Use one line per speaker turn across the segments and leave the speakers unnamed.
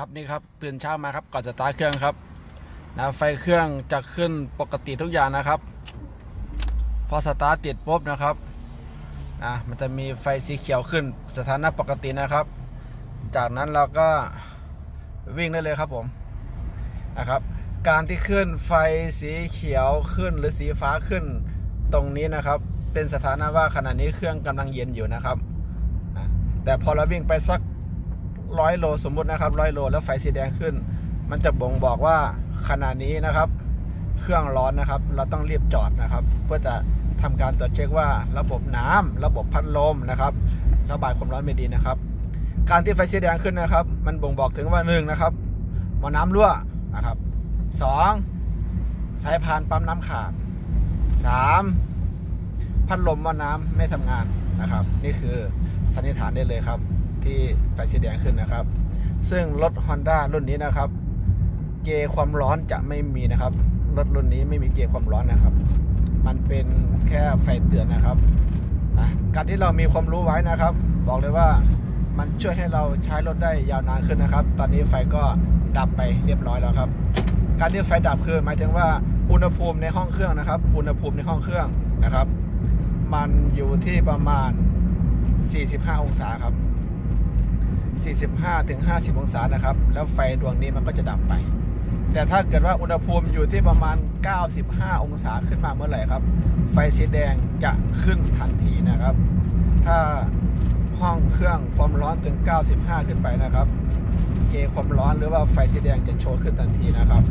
ครับนี่ครับตื่นเช้ามาครับก่อนสตาร์ทเครื่องครับนะไฟเครื่องจะขึ้นปกติทุกอย่างนะครับ พอสตาร์ทติดปุ๊บนะครับนะมันจะมีไฟสีเขียวขึ้นสถานะปกตินะครับ จากนั้นเราก็วิ่งได้เลยครับผมนะครับ การที่ขึ้นไฟสีเขียวขึ้นหรือสีฟ้าขึ้นตรงนี้นะครับ เป็นสถานะว่าขณะนี้เครื่องกำลังเย็นอยู่นะครับนะแต่พอเราวิ่งไปสัก ร้อยโลสมมุตินะครับร้อยโลแล้วไฟสีแดงขึ้น มันจะบ่งบอกว่าขณะนี้นะครับ เครื่องร้อนนะครับ เราต้องรีบจอดนะครับ เพื่อจะทำการตรวจเช็คว่าระบบน้ำระบบพัดลมนะครับ ระบายความร้อนไม่ดีนะครับ การที่ไฟสีแดงขึ้นนะครับ มันบ่งบอกถึงว่าหนึ่งนะครับหมอน้ำรั่วนะครับสองสายพานปั๊มน้ำขาดสามพัดลมหม้อน้ำไม่ทำงานนะครับ นี่คือสันนิษฐานได้เลยครับ ที่ไฟสีแดงขึ้นนะครับ ซึ่งรถ Honda รุ่นนี้นะครับ เกจความร้อนจะไม่มีนะครับ รถรุ่นนี้ไม่มีเกจความร้อนนะครับ มันเป็นแค่ไฟเตือนนะครับนะการที่เรามีความรู้ไว้นะครับ บอกเลยว่ามันช่วยให้เราใช้รถได้ยาวนานขึ้นนะครับ ตอนนี้ไฟก็ดับไปเรียบร้อยแล้วครับ การที่ไฟดับคือหมายถึงว่าอุณหภูมิในห้องเครื่องนะครับ อุณหภูมิในห้องเครื่องนะครับ มันอยู่ที่ประมาณ 45 องศาครับ 45ถึง50 องศานะครับ แล้วไฟดวงนี้มันก็จะดับไป แต่ถ้าเกิดว่าอุณหภูมิอยู่ที่ประมาณ 95 องศาขึ้นมาเมื่อไหร่ครับ ไฟสีแดงจะขึ้นทันทีนะครับ ถ้าห้องเครื่องความร้อนถึง 95 ขึ้นไปนะครับ เกจความร้อนหรือว่าไฟสีแดงจะโชว์ขึ้นทันทีนะครับ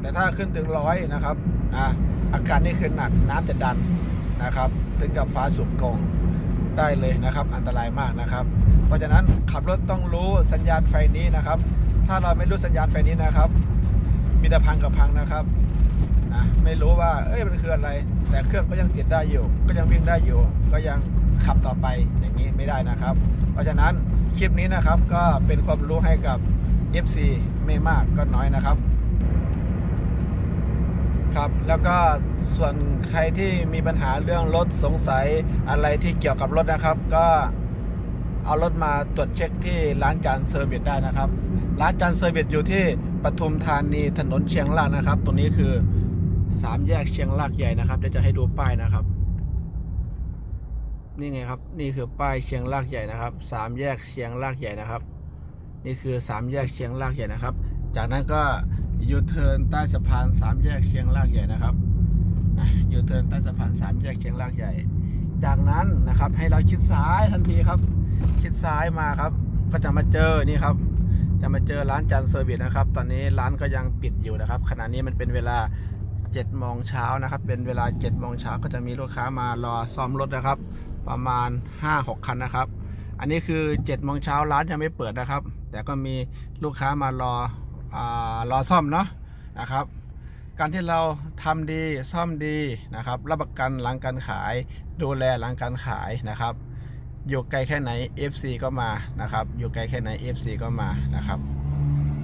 แต่ถ้าขึ้นถึงร้อยนะครับอะอาการนี้คือหนักน้ำจะดันนะครับ ถึงกับฟ้าสูบกง ได้เลยนะครับ อันตรายมากนะครับ เพราะฉะนั้นขับรถต้องรู้สัญญาณไฟนี้นะครับ ถ้าเราไม่รู้สัญญาณไฟนี้นะครับ มีแต่พังกับพังนะครับนะไม่รู้ว่าเอ้ยมันคืออะไร แต่เครื่องก็ยังติดได้อยู่ ก็ยังวิ่งได้อยู่ ก็ยังขับต่อไปอย่างนี้ไม่ได้นะครับ เพราะฉะนั้นคลิปนี้นะครับก็เป็นความรู้ให้กับ FC ไม่มากก็น้อยนะครับ ครับ แล้วก็ส่วนใครที่มีปัญหาเรื่องรถสงสัยอะไรที่เกี่ยวกับรถนะครับ ก็เอารถมาตรวจเช็คที่ร้านการเซอร์วิสได้นะครับ ร้านการเซอร์วิสอยู่ที่ปทุมธานีถนนเชียงรากนะครับ ตรงนี้คือสามแยกเชียงรากใหญ่นะครับเดี๋ยวจะให้ดูป้ายนะครับ นี่ไงครับ นี่คือป้ายเชียงรากใหญ่นะครับสามแยกเชียงรากใหญ่นะครับ นี่คือสามแยกเชียงรากใหญ่นะครับ จากนั้นก็ ยูเทิร์นใต้สะพานสามแยกเชียงรากใหญ่นะครับนะยูเทิร์นใต้สะพานสามแยกเชียงรากใหญ่ จากนั้นนะครับให้เราชิดซ้ายทันทีครับ ชิดซ้ายมาครับ ก็จะมาเจอนี่ครับ จะมาเจอร้านจันเซอร์วิสนะครับ ตอนนี้ร้านก็ยังปิดอยู่นะครับ ขณะนี้มันเป็นเวลา7โมงเช้านะครับ เป็นเวลา7โมงเช้าก็จะมีลูกค้ามารอซ่อมรถนะครับ ประมาณ 5-6 คันนะครับ อันนี้คือ7โมงเช้าร้านยังไม่เปิดนะครับ แต่ก็มีลูกค้ามารอ รอซ่อมเนาะนะครับ การที่เราทำดีซ่อมดีนะครับรับประกันหลังการขาย ดูแลหลังการขายนะครับอยู่ไกลแค่ไหน FC ก็มานะครับอยู่ไกลแค่ไหน FC ก็มานะครับ